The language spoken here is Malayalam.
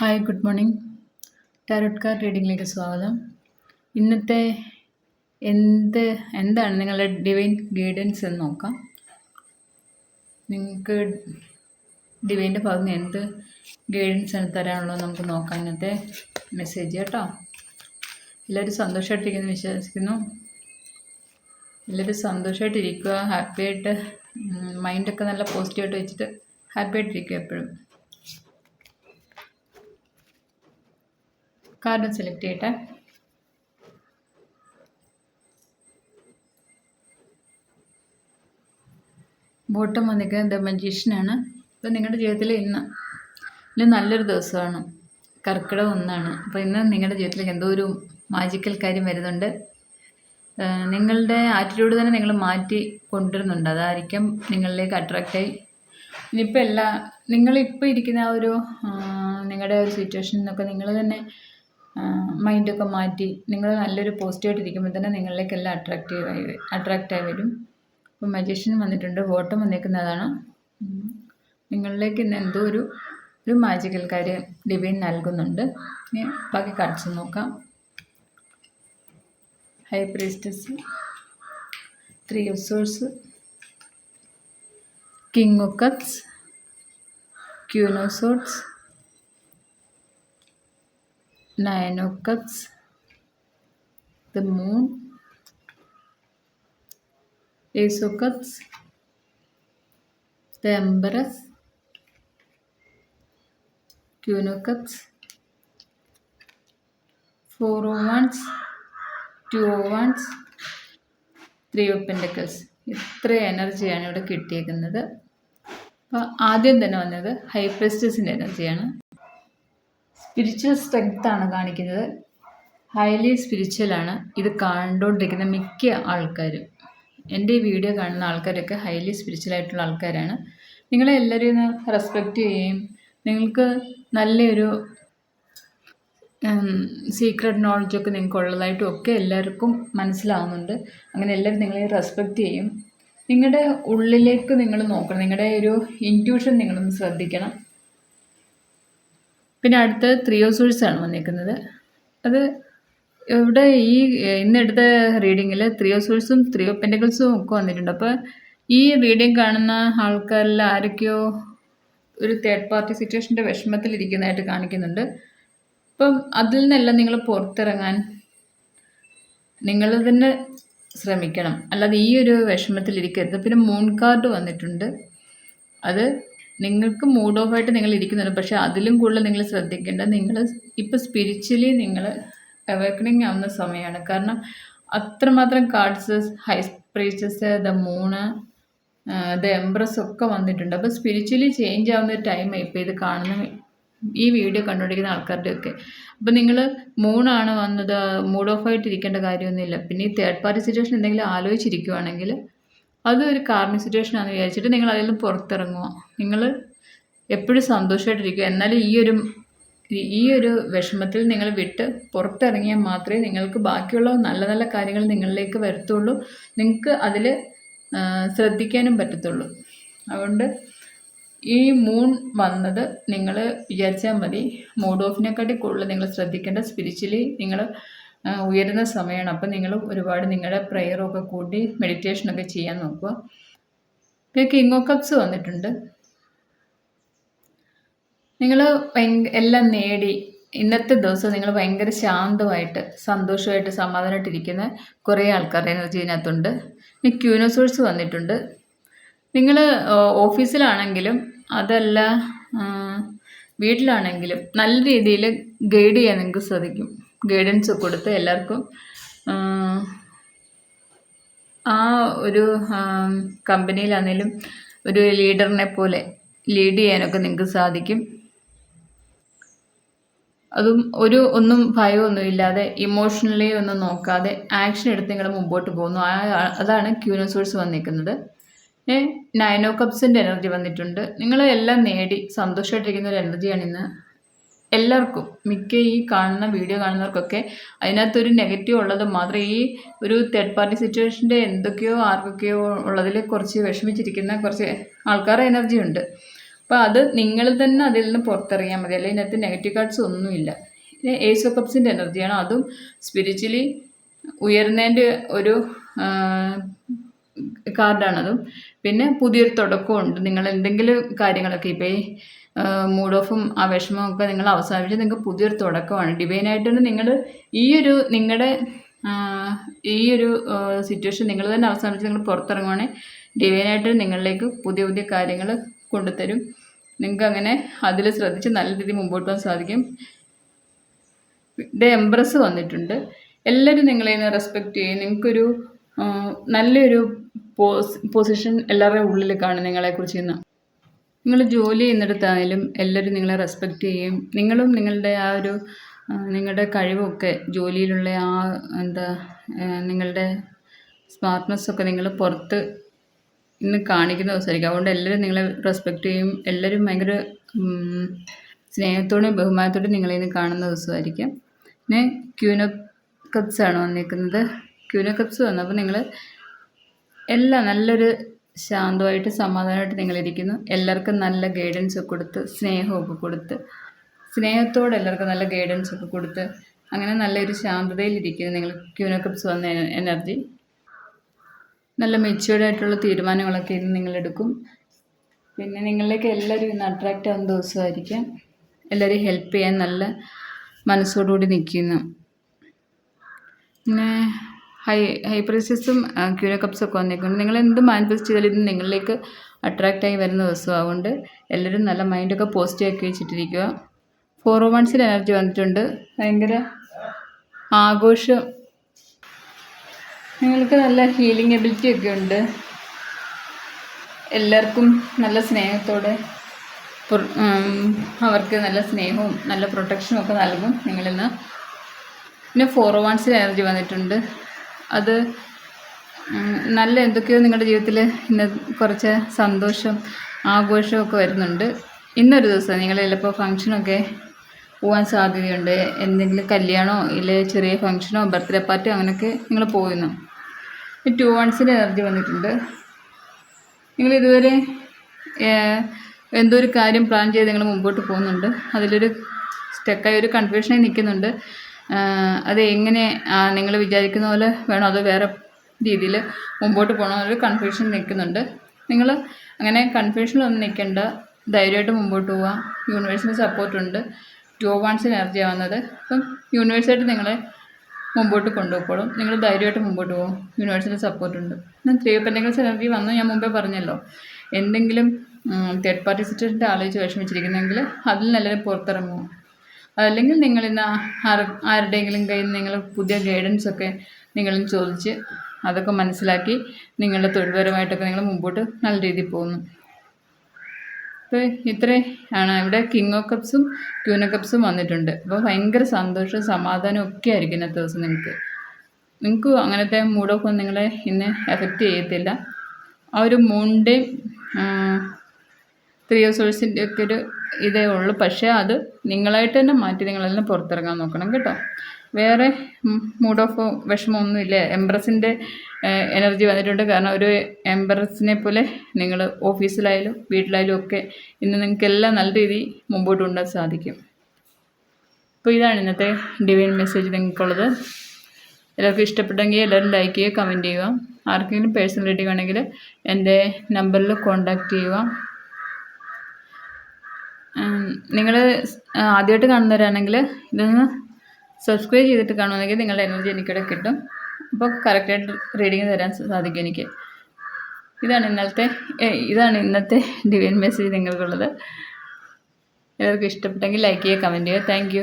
Hi good morning. Tarot card റീഡിങ്ങിലേക്ക് സ്വാഗതം. ഇന്നത്തെ എന്ത് എന്താണ് നിങ്ങളുടെ ഡിവൈൻ ഗൈഡൻസ് എന്ന് നോക്കാം. നിങ്ങൾക്ക് ഡിവൈന്റെ ഭാഗത്ത് എന്ത് ഗൈഡൻസ് ആണ് തരാനുള്ളത് നമുക്ക് നോക്കാം ഇന്നത്തെ മെസ്സേജ് കേട്ടോ. എല്ലാവരും സന്തോഷമായിട്ടിരിക്കുന്നു വിശ്വസിക്കുന്നു. എല്ലാവരും സന്തോഷമായിട്ടിരിക്കുക ഹാപ്പിയായിട്ട് മൈൻഡൊക്കെ നല്ല പോസിറ്റീവായിട്ട് വെച്ചിട്ട് ഹാപ്പിയായിട്ടിരിക്കുക എപ്പോഴും. കാർഡ് സെലക്ട് ചെയ്യട്ടെ. ബോട്ടം വന്നിരിക്കുന്നത് ദ മജീഷ്യനാണ് അപ്പോൾ നിങ്ങളുടെ ജീവിതത്തിൽ ഇന്ന് നല്ലൊരു ദിവസമാണ്. കർക്കിടകം ഒന്നാണ്. അപ്പോൾ ഇന്ന് നിങ്ങളുടെ ജീവിതത്തിലേക്ക് എന്തോ ഒരു മാജിക്കൽ കാര്യം വരുന്നുണ്ട്. നിങ്ങളുടെ ആറ്റിറ്റ്യൂഡ് തന്നെ നിങ്ങൾ മാറ്റി കൊണ്ടുവരുന്നുണ്ട്. അതായിരിക്കും നിങ്ങളിലേക്ക് അട്രാക്റ്റായി ഇനിയിപ്പോൾ എല്ലാ നിങ്ങളിപ്പോൾ ഇരിക്കുന്ന ആ ഒരു നിങ്ങളുടെ ഒരു സിറ്റുവേഷൻ നിന്നൊക്കെ നിങ്ങൾ തന്നെ മൈൻഡൊക്കെ മാറ്റി നിങ്ങൾ നല്ലൊരു പോസിറ്റീവായിട്ട് ഇരിക്കുമ്പോൾ തന്നെ നിങ്ങളിലേക്കെല്ലാം അട്രാക്റ്റീവായി അട്രാക്റ്റായി വരും. അപ്പോൾ മജീഷ്യൻ വന്നിട്ടുണ്ട് വോട്ടം വന്നേക്കുന്നതാണ്. നിങ്ങളിലേക്ക് ഇന്ന് എന്തോ ഒരു ഒരു മാജിക്കൽ കാര്യം ഡിവൈൻ നൽകുന്നുണ്ട്. ഇനി ബാക്കി കാണിച്ചു നോക്കാം. High priestess three of swords king ഒക്കത്സ് cups nine of cups the moon ace of cups the empress queen of cups four of wands two of wands three of pentacles ഇത്ര എനർജിയാണ് ഇവിടെ കിട്ടിയേക്കുന്നത്. അപ്പോൾ ആദ്യം തന്നെ വന്നത് ഹൈപ്രസ്റ്റസിന്റെ എനർജിയാണ്. സ്പിരിച്വൽ സ്ട്രെങ്ത് ആണ് കാണിക്കുന്നത്. ഹൈലി സ്പിരിച്വൽ ആണ്. ഇത് കണ്ടുകൊണ്ടിരിക്കുന്ന മിക്ക ആൾക്കാരും. എന്റെ ഈ വീഡിയോ കാണുന്ന ആൾക്കാരൊക്കെ ഹൈലി സ്പിരിച്വൽ ആയിട്ടുള്ള ആൾക്കാരാണ്. നിങ്ങളെ എല്ലാവരെയും ഒന്ന് റെസ്പെക്റ്റ് ചെയ്യുകയും നിങ്ങൾക്ക് നല്ലൊരു സീക്രട്ട് നോളജൊക്കെ നിങ്ങൾക്ക് ഉള്ളതായിട്ടും ഒക്കെ എല്ലാവർക്കും മനസ്സിലാവുന്നുണ്ട്. അങ്ങനെ എല്ലാവരും നിങ്ങളെ റെസ്പെക്റ്റ് ചെയ്യും. നിങ്ങളുടെ ഉള്ളിലേക്ക് നിങ്ങൾ നോക്കണം. നിങ്ങളുടെ ഒരു ഇന്റ്യൂഷൻ നിങ്ങളൊന്ന് ശ്രദ്ധിക്കണം. പിന്നെ അടുത്ത് ത്രിയോസൂഴ്സ് ആണ് വന്നിരിക്കുന്നത്. അത് ഇവിടെ ഈ ഇന്നെടുത്ത റീഡിങ്ങിൽ ത്രിയോസൂഴ്സും ത്രിയോ പെന്റക്കിൾസും ഒക്കെ വന്നിട്ടുണ്ട്. അപ്പോൾ ഈ റീഡിങ് കാണുന്ന ആൾക്കാരിൽ ആരൊക്കെയോ ഒരു തേർഡ് പാർട്ടി സിറ്റുവേഷന്റെ വിഷമത്തിലിരിക്കുന്നതായിട്ട് കാണിക്കുന്നുണ്ട്. അപ്പം അതിൽ നിന്നെല്ലാം നിങ്ങൾ പുറത്തിറങ്ങാൻ നിങ്ങൾ തന്നെ ശ്രമിക്കണം. അല്ലാതെ ഈ ഒരു വിഷമത്തിലിരിക്കരുത് പിന്നെ മൂൺ കാർഡ് വന്നിട്ടുണ്ട്. അത് നിങ്ങൾക്ക് മൂഡ് ഓഫ് ആയിട്ട് നിങ്ങൾ ഇരിക്കുന്നുണ്ട്. പക്ഷേ അതിലും കൂടുതൽ നിങ്ങൾ ശ്രദ്ധിക്കേണ്ടത് നിങ്ങൾ ഇപ്പോൾ സ്പിരിച്വലി നിങ്ങൾ അവേക്കണിങ് ആവുന്ന സമയമാണ്. കാരണം അത്രമാത്രം cards high priestess the moon the empress ഒക്കെ വന്നിട്ടുണ്ട്. അപ്പോൾ സ്പിരിച്വലി ചേഞ്ച് ആവുന്ന ടൈം ഇപ്പോൾ ഇത് കാണുന്ന ഈ വീഡിയോ കണ്ടുകൊണ്ടിരിക്കുന്ന ആൾക്കാരുടെയൊക്കെ അപ്പോൾ നിങ്ങൾ മൂണാണ് വന്നത് മൂഡ് ഓഫ് ആയിട്ട് ഇരിക്കേണ്ട കാര്യമൊന്നുമില്ല. പിന്നെ ഈ തേർഡ് പാർട്ടി സിറ്റുവേഷൻ എന്തെങ്കിലും ആലോചിച്ചിരിക്കുവാണെങ്കിൽ അതൊരു കാർമിക് സിറ്റുവേഷൻ ആണെന്ന് വിചാരിച്ചിട്ട് നിങ്ങൾ അതിൽ നിന്ന് പുറത്തിറങ്ങുക നിങ്ങൾ എപ്പോഴും സന്തോഷമായിട്ടിരിക്കുക എന്നാലും ഈ ഒരു ഈ ഒരു വിഷമത്തിൽ നിങ്ങൾ വിട്ട് പുറത്തിറങ്ങിയാൽ മാത്രമേ നിങ്ങൾക്ക് ബാക്കിയുള്ള നല്ല നല്ല കാര്യങ്ങൾ നിങ്ങളിലേക്ക് വരത്തുള്ളൂ. നിങ്ങൾക്ക് അതിൽ ശ്രദ്ധിക്കാനും പറ്റത്തുള്ളൂ. അതുകൊണ്ട് ഈ മൂൺ വന്നത് നിങ്ങൾ വിചാരിച്ചാൽ മതി. മൂഡ് ഓഫിനെക്കാട്ടി കൂടുതൽ നിങ്ങൾ ശ്രദ്ധിക്കേണ്ട സ്പിരിച്വലി നിങ്ങൾ ഉയരുന്ന സമയമാണ്. അപ്പം നിങ്ങൾ ഒരുപാട് നിങ്ങളുടെ പ്രെയറൊക്കെ കൂട്ടി മെഡിറ്റേഷനൊക്കെ ചെയ്യാൻ നോക്കുക. പിന്നെ കിങ് ഓഫ് കപ്സ് വന്നിട്ടുണ്ട്. നിങ്ങൾ എല്ലാം നേടി ഇന്നത്തെ ദിവസം നിങ്ങൾ ഭയങ്കര ശാന്തമായിട്ട് സന്തോഷമായിട്ട് സമാധാനമായിട്ടിരിക്കുന്ന കുറേ ആൾക്കാരുടെ എനർജി ഇതിനകത്തുണ്ട്. പിന്നെ ക്യൂനോസോഴ്സ് വന്നിട്ടുണ്ട്. നിങ്ങൾ ഓഫീസിലാണെങ്കിലും അതല്ല വീട്ടിലാണെങ്കിലും നല്ല രീതിയിൽ ഗൈഡ് ചെയ്യാൻ നിങ്ങൾക്ക് സാധിക്കും. ഗൈഡൻസ് കൊടുത്ത് എല്ലാവർക്കും ആ, ഒരു കമ്പനിയിലാണെങ്കിലും ഒരു ലീഡറിനെ പോലെ ലീഡ് ചെയ്യാനൊക്കെ നിങ്ങൾക്ക് സാധിക്കും. അതും ഒരു ഒന്നും ഭയമൊന്നും ഇല്ലാതെ ഇമോഷണലി ഒന്നും നോക്കാതെ ആക്ഷൻ എടുത്ത് നിങ്ങൾ മുമ്പോട്ട് പോകുന്നു. അതാണ് ക്യൂനോസോഴ്സ് വന്നിരിക്കുന്നത്. നയനോ കപ്സിന്റെ എനർജി വന്നിട്ടുണ്ട്. നിങ്ങൾ എല്ലാം നേടി സന്തോഷമായിട്ടിരിക്കുന്ന ഒരു എനർജിയാണ് ഇന്ന്. എല്ലാവർക്കും മിക്ക ഈ കാണുന്ന വീഡിയോ കാണുന്നവർക്കൊക്കെ അതിനകത്തൊരു നെഗറ്റീവ് ഉള്ളത് മാത്രം ഈ ഒരു തേർഡ് പാർട്ടി സിറ്റുവേഷന്റെ എന്തൊക്കെയോ ആർക്കൊക്കെയോ ഉള്ളതിൽ കുറച്ച് വിഷമിച്ചിരിക്കുന്ന കുറച്ച് ആൾക്കാർ എനർജി ഉണ്ട്. അപ്പോൾ അത് നിങ്ങൾ തന്നെ അതിൽ നിന്ന് പുറത്തിറങ്ങിയാൽ മതി. അല്ലെങ്കിൽ ഇതിനകത്ത് നെഗറ്റീവ് കാർഡ്സ് ഒന്നുമില്ല. പിന്നെ ഏസ് ഓഫ് കപ്സിന്റെ എനർജിയാണ് അതും സ്പിരിച്വലി ഉയർന്നതിന്റെ ഒരു കാർഡാണതും പിന്നെ പുതിയൊരു തുടക്കമുണ്ട്. നിങ്ങൾ എന്തെങ്കിലും കാര്യങ്ങളൊക്കെ ഇപ്പോൾ മൂഡ് ഓഫും ആ വിഷമവും ഒക്കെ നിങ്ങൾ അവസാനിപ്പിച്ച് നിങ്ങൾക്ക് പുതിയൊരു തുടക്കമാണ്. ഡിവൈൻ ഡിവൈനായിട്ടാണ് നിങ്ങൾ ഈ ഒരു നിങ്ങളുടെ ഈ ഒരു സിറ്റുവേഷൻ നിങ്ങൾ തന്നെ അവസാനിച്ച് നിങ്ങൾ പുറത്തിറങ്ങുവാണെങ്കിൽ ഡിവൈനായിട്ട് നിങ്ങളിലേക്ക് പുതിയ പുതിയ കാര്യങ്ങൾ കൊണ്ടുതരും. നിങ്ങൾക്ക് അങ്ങനെ അതിൽ ശ്രദ്ധിച്ച് നല്ല രീതിയിൽ മുമ്പോട്ട് പോകാൻ സാധിക്കും. ഇത് എംബ്രസ് വന്നിട്ടുണ്ട്. എല്ലാവരും നിങ്ങളെ റെസ്പെക്റ്റ് ചെയ്യും. നിങ്ങൾക്കൊരു നല്ലൊരു പോസ് പൊസിഷൻ എല്ലാവരുടെയും ഉള്ളിൽ കാണും നിങ്ങളെക്കുറിച്ച് ഇന്ന്. നിങ്ങൾ ജോലി ചെയ്യുന്നിടത്തായാലും എല്ലാവരും നിങ്ങളെ റെസ്പെക്റ്റ് ചെയ്യും. നിങ്ങളും നിങ്ങളുടെ ആ ഒരു നിങ്ങളുടെ കഴിവൊക്കെ ജോലിയിലുള്ള ആ എന്താ നിങ്ങളുടെ സ്മാർട്ട്നെസ്സൊക്കെ നിങ്ങൾ പുറത്ത് ഇന്ന് കാണിക്കുന്ന ദിവസമായിരിക്കും. അതുകൊണ്ട് എല്ലാവരും നിങ്ങളെ റെസ്പെക്റ്റ് ചെയ്യും. എല്ലാവരും ഭയങ്കര സ്നേഹത്തോടെയും ബഹുമാനത്തോടെയും നിങ്ങളെ ഇന്ന് കാണുന്ന ദിവസമായിരിക്കും. പിന്നെ ക്യൂനോ കപ്സ് ആണ് വന്നിരിക്കുന്നത്. ക്യൂനോ കപ്സ് വന്നപ്പോൾ നിങ്ങൾ എല്ലാം നല്ലൊരു ശാന്തമായിട്ട് സമാധാനമായിട്ട് നിങ്ങളിരിക്കുന്നു. എല്ലാവർക്കും നല്ല ഗൈഡൻസ് ഒക്കെ കൊടുത്ത് സ്നേഹമൊക്കെ കൊടുത്ത് സ്നേഹത്തോടെ എല്ലാവർക്കും നല്ല ഗൈഡൻസ് ഒക്കെ കൊടുത്ത് അങ്ങനെ നല്ലൊരു ശാന്തതയിലിരിക്കുന്നു നിങ്ങൾ. ക്യൂനോക്കപ്സ് വന്ന എനർജി നല്ല മെച്യൂർഡ് ആയിട്ടുള്ള തീരുമാനങ്ങളൊക്കെ ഇന്ന് നിങ്ങളെടുക്കും പിന്നെ നിങ്ങളിലേക്ക് എല്ലാവരും ഇന്ന് അട്രാക്റ്റ് ആവുന്ന ദിവസമായിരിക്കാം. എല്ലാവരെയും ഹെൽപ്പ് ചെയ്യാൻ നല്ല മനസ്സോടുകൂടി നിൽക്കുന്നു. പിന്നെ ഹൈ ഹൈപ്രൈസസും ക്യൂരോ ഒക്കെ വന്നേക്കുന്നുണ്ട്. നിങ്ങൾ എന്ത് മാനിഫെസ്റ്റ് ചെയ്താലും ഇത് നിങ്ങളിലേക്ക് അട്രാക്റ്റായി വരുന്ന ദിവസം അതുകൊണ്ട് എല്ലാവരും നല്ല മൈൻഡൊക്കെ പോസിറ്റീവ് ആക്കി വെച്ചിട്ടിരിക്കുക ഫോർ വൺസിൽ എനർജി വന്നിട്ടുണ്ട്. ഭയങ്കര ആഘോഷം. നിങ്ങൾക്ക് നല്ല ഹീലിംഗ് എബിലിറ്റി ഒക്കെ ഉണ്ട്. എല്ലാവർക്കും നല്ല സ്നേഹത്തോടെ അവർക്ക് നല്ല സ്നേഹവും നല്ല പ്രൊട്ടക്ഷനും ഒക്കെ നൽകും നിങ്ങളിന്ന്. പിന്നെ ഫോർ വൺസിൽ എനർജി വന്നിട്ടുണ്ട്. അത് നല്ല എന്തൊക്കെയോ നിങ്ങളുടെ ജീവിതത്തിൽ ഇന്ന് കുറച്ച് സന്തോഷം ആഘോഷമൊക്കെ വരുന്നുണ്ട്. ഇന്നൊരു ദിവസം നിങ്ങൾ ചിലപ്പോൾ ഫംഗ്ഷനൊക്കെ പോകാൻ സാധ്യതയുണ്ട്. എന്തെങ്കിലും കല്യാണമോ ഇല്ലെ ചെറിയ ഫംഗ്ഷനോ ബർത്ത്ഡേ പാർട്ടിയോ അങ്ങനെയൊക്കെ നിങ്ങൾ പോകുന്നു ടു വൺസിന്റെ എനർജി വന്നിട്ടുണ്ട്. നിങ്ങൾ ഇതുവരെ എന്തോ ഒരു കാര്യം പ്ലാൻ ചെയ്ത് നിങ്ങൾ മുമ്പോട്ട് പോകുന്നുണ്ട്? അതിലൊരു സ്റ്റക്കായി ഒരു കൺഫ്യൂഷനായി നിൽക്കുന്നുണ്ട്. അത് എങ്ങനെ നിങ്ങൾ വിചാരിക്കുന്ന പോലെ വേണോ? അതോ വേറെ രീതിയിൽ മുമ്പോട്ട് പോകണോ ഒരു കൺഫ്യൂഷൻ നിൽക്കുന്നുണ്ട്. നിങ്ങൾ അങ്ങനെ കൺഫ്യൂഷനിലൊന്നും നിൽക്കേണ്ട. ധൈര്യമായിട്ട് മുമ്പോട്ട് പോവാം. യൂണിവേഴ്സിന്റെ സപ്പോർട്ടുണ്ട് ടു വൺസ് എനർജി ആവുന്നത്. അപ്പം യൂണിവേഴ്സായിട്ട് നിങ്ങളെ മുമ്പോട്ട് കൊണ്ടുപോയിക്കോളും നിങ്ങൾ ധൈര്യമായിട്ട് മുമ്പോട്ട് പോകും യൂണിവേഴ്സിന്റെ സപ്പോർട്ടുണ്ട് ഞാൻ ത്രീ പെൻഡിങ്ങൾസ് എനർജി വന്നു. ഞാൻ മുമ്പേ പറഞ്ഞല്ലോ. എന്തെങ്കിലും തേർഡ് പാർട്ടി സിറ്റുവേഷന്റെ ആലോചിച്ച് വിഷമിച്ചിരിക്കുന്നെങ്കിൽ അതിൽ നല്ലൊരു പുറത്തിറങ്ങുമോ അതല്ലെങ്കിൽ നിങ്ങൾ ഇന്ന് ആരുടെയെങ്കിലും കയ്യിൽ നിങ്ങൾ പുതിയ ഗൈഡൻസ് ഒക്കെ നിങ്ങളും ചോദിച്ച് അതൊക്കെ മനസ്സിലാക്കി നിങ്ങളുടെ തൊഴിൽപരമായിട്ടൊക്കെ നിങ്ങൾ മുമ്പോട്ട് നല്ല രീതിയിൽ പോകുന്നു. അപ്പോൾ ഇത്രേ ആണ്. ഇവിടെ കിങ് ഓഫ് കപ്സും ക്യൂന കപ്സും വന്നിട്ടുണ്ട്. അപ്പോൾ ഭയങ്കര സന്തോഷവും സമാധാനവും ഒക്കെ ആയിരിക്കും ഇന്നത്തെ ദിവസം നിങ്ങൾക്ക്. നിങ്ങൾക്ക് അങ്ങനത്തെ മൂഡ് നിങ്ങളെ ഇന്ന് എഫക്റ്റ് ചെയ്യത്തില്ല. ആ ഒരു മൂണിന്റെയും ത്രീ ഓഫ് ഒക്കെ ഒരു ഇതേ ഉള്ളൂ. പക്ഷേ അത് നിങ്ങളായിട്ട് തന്നെ മാറ്റി നിങ്ങളെല്ലാം പുറത്തിറങ്ങാൻ നോക്കണം കേട്ടോ. വേറെ മൂഡ് ഓഫ് വിഷമമൊന്നും ഇല്ല എംബ്രസിന്റെ എനർജി വന്നിട്ടുണ്ട്. കാരണം ഒരു എംബ്രസിനെ പോലെ നിങ്ങൾ ഓഫീസിലായാലും വീട്ടിലായാലും ഒക്കെ ഇന്ന് നിങ്ങൾക്ക് എല്ലാം നല്ല രീതിയിൽ മുമ്പോട്ട് കൊണ്ടുപോകാൻ സാധിക്കും. അപ്പോൾ ഇതാണ് ഇന്നത്തെ ഡിവൈൻ മെസ്സേജ് നിങ്ങൾക്കുള്ളത്. എല്ലാവർക്കും ഇഷ്ടപ്പെട്ടെങ്കിൽ എല്ലാവരും ലൈക്ക് ചെയ്യുക കമന്റ് ചെയ്യുക. ആർക്കെങ്കിലും പേഴ്സണൽ റീഡിംഗ് വേണമെങ്കിൽ എന്റെ നമ്പറിൽ കോൺടാക്റ്റ് ചെയ്യുക. നിങ്ങൾ ആദ്യമായിട്ട് കാണുന്നവരാണെങ്കിൽ ഇതൊന്ന് സബ്സ്ക്രൈബ് ചെയ്തിട്ട് കാണുമെങ്കിൽ നിങ്ങളുടെ എനർജി എനിക്കിവിടെ കിട്ടും. അപ്പോൾ കറക്റ്റായിട്ട് റീഡിങ് തരാൻ സാധിക്കും എനിക്ക്. ഇതാണ് ഇന്നത്തെ ഇതാണ് ഇന്നത്തെ ഡിവൈൻ മെസ്സേജ് നിങ്ങൾക്കുള്ളത്. എല്ലാവർക്കും ഇഷ്ടപ്പെട്ടെങ്കിൽ ലൈക്ക് ചെയ്യുക കമന്റ് ചെയ്യുക. താങ്ക്